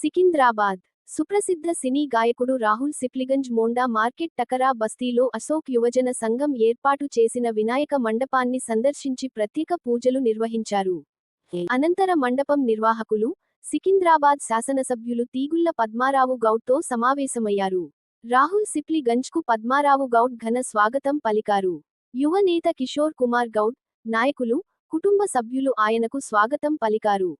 సికింద్రాబాద్. సుప్రసిద్ధ సినీ గాయకుడు రాహుల్ సిప్లిగంజ్ మోండా మార్కెట్ టకరా బస్తీలో అశోక్ యువజన సంఘం ఏర్పాటు చేసిన వినాయక మండపాన్ని సందర్శించి ప్రత్యేక పూజలు నిర్వహించారు. అనంతర మండపం నిర్వాహకులు సికింద్రాబాద్ శాసనసభ్యులు తీగుళ్ళ పద్మారావు గౌడ్తో సమావేశమయ్యారు. రాహుల్ సిప్లి గంజ్కు పద్మారావు గౌడ్ ఘన స్వాగతం పలికారు. యువ నేత కిషోర్ కుమార్ గౌడ్ నాయకులు కుటుంబ సభ్యులు ఆయనకు స్వాగతం పలికారు.